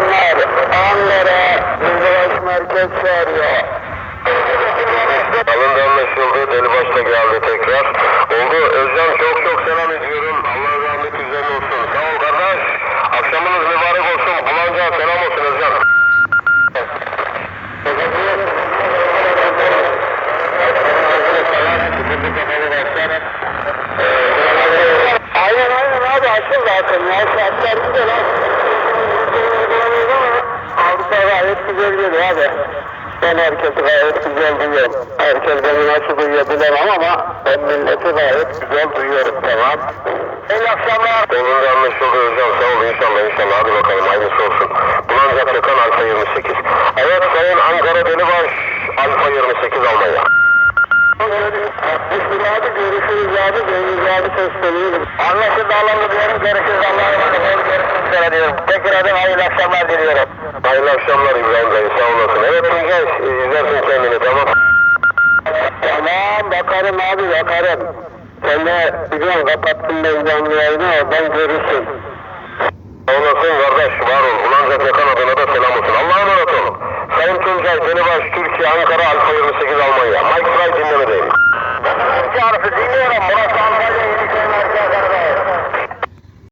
akşamlar. Ankara Delibaş Merkez çağırıyor. Alındı anlaşıldı. Delibaş da geldi tekrar. Oldu. Özcan çok çok selam ediyorum. Allah'a rahmet üzerine olsun. Sağ ol kardeş. Akşamınız mübarek olsun. Kulanca selam olsun Özcan. Aynen aynen abi açıl zaten ya saatler güzel abi. Güzel geliyor abi. Ben herkesi gayet güzel duyuyorum. Herkes beni nasıl duyuyor bilemem ama ben milleti gayet güzel duyuyorum tamam. İyi akşamlar. Olunca anlaşıldı Özcan. Sağ ol inşallah inşallah. Hadi bakalım hayırlısı olsun. Bulanca Gökhan Alfa 28. Evet Sayın Ankara Delibaş Alfa 28 Almanya. Biz abi görüşürüz abi. Cengiz abi sesleniyorum. Anlaşıldı Allah'ım diyorum. Görüşürüz Allah'a emanet olun. Görüşmek üzere diyorum. Tekrar hayırlı. Hayırlı akşamlar İbrahim Bey. Sağ olasın. Evet Tuncay izlersin kendini tamam. Tamam bakarım abi bakarım. Sen de biliyorsun kapattım ben canlı yayını oradan görürsün. Sağ olasın kardeş. Var ol. Ulanca Gökhan adına da selam olsun. Allah'a emanet ol. Sayın Tuncay Delibaş Türkiye Ankara Alfa 28 Almanya. Mike Fry dinlemedeyim.